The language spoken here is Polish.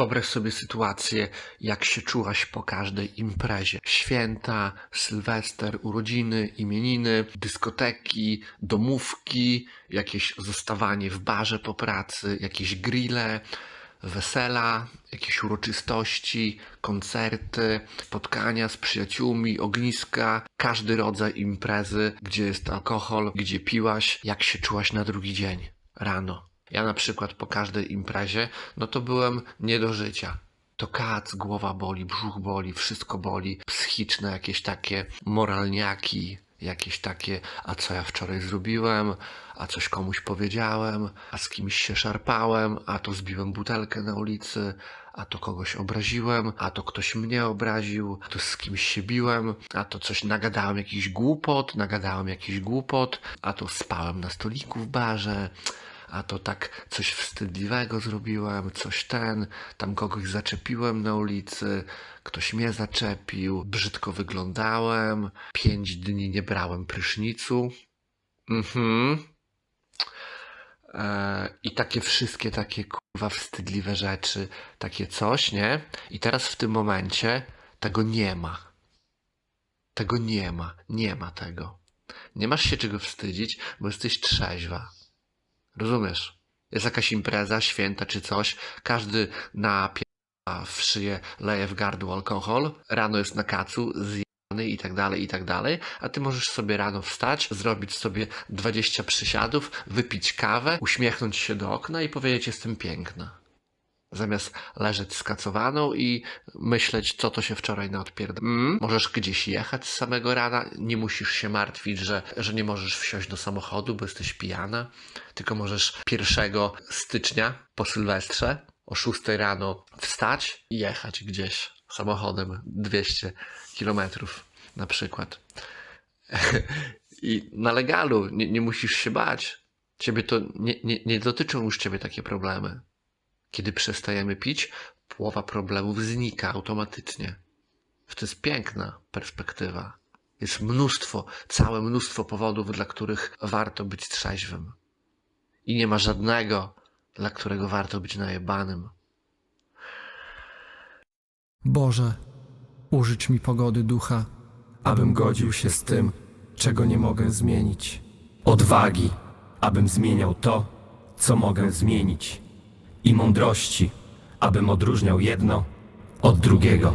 Wyobraź sobie sytuację, jak się czułaś po każdej imprezie. Święta, sylwester, urodziny, imieniny, dyskoteki, domówki, jakieś zostawanie w barze po pracy, jakieś grille, wesela, jakieś uroczystości, koncerty, spotkania z przyjaciółmi, ogniska, każdy rodzaj imprezy, gdzie jest alkohol, gdzie piłaś, jak się czułaś na drugi dzień, rano. Ja na przykład po każdej imprezie, no to byłem nie do życia. To kac, głowa boli, brzuch boli, wszystko boli, psychiczne jakieś takie moralniaki, jakieś takie, a co ja wczoraj zrobiłem, a coś komuś powiedziałem, a z kimś się szarpałem, a to zbiłem butelkę na ulicy, a to kogoś obraziłem, a to ktoś mnie obraził, a to z kimś się biłem, a to coś nagadałem jakiś głupot, nagadałem jakiś głupot, a to spałem na stoliku w barze, a to tak coś wstydliwego zrobiłem, coś ten, tam kogoś zaczepiłem na ulicy, ktoś mnie zaczepił, brzydko wyglądałem, pięć dni nie brałem prysznicu. Mhm. E, I takie wszystkie takie kurwa wstydliwe rzeczy, takie coś, nie? I teraz w tym momencie tego nie ma. Tego nie ma, nie ma tego. Nie masz się czego wstydzić, bo jesteś trzeźwa. Rozumiesz? Jest jakaś impreza, święta czy coś, każdy na w szyję leje w gardło alkohol, rano jest na kacu, zjany i tak dalej, i tak dalej, a ty możesz sobie rano wstać, zrobić sobie 20 przysiadów, wypić kawę, uśmiechnąć się do okna i powiedzieć jestem piękna. Zamiast leżeć skacowaną i myśleć, co to się wczoraj naodpierdol. Mm, możesz gdzieś jechać z samego rana, nie musisz się martwić, że, że nie możesz wsiąść do samochodu, bo jesteś pijana, tylko możesz 1 stycznia po Sylwestrze o 6 rano wstać i jechać gdzieś samochodem 200 kilometrów na przykład. I na legalu nie, nie musisz się bać. Ciebie to nie, nie, nie dotyczą już ciebie takie problemy. Kiedy przestajemy pić, połowa problemów znika automatycznie. To jest piękna perspektywa. Jest mnóstwo, całe mnóstwo powodów, dla których warto być trzeźwym. I nie ma żadnego, dla którego warto być najebanym. Boże, użycz mi pogody ducha, abym godził się z tym, czego nie mogę zmienić. Odwagi, abym zmieniał to, co mogę zmienić. I mądrości, abym odróżniał jedno od drugiego.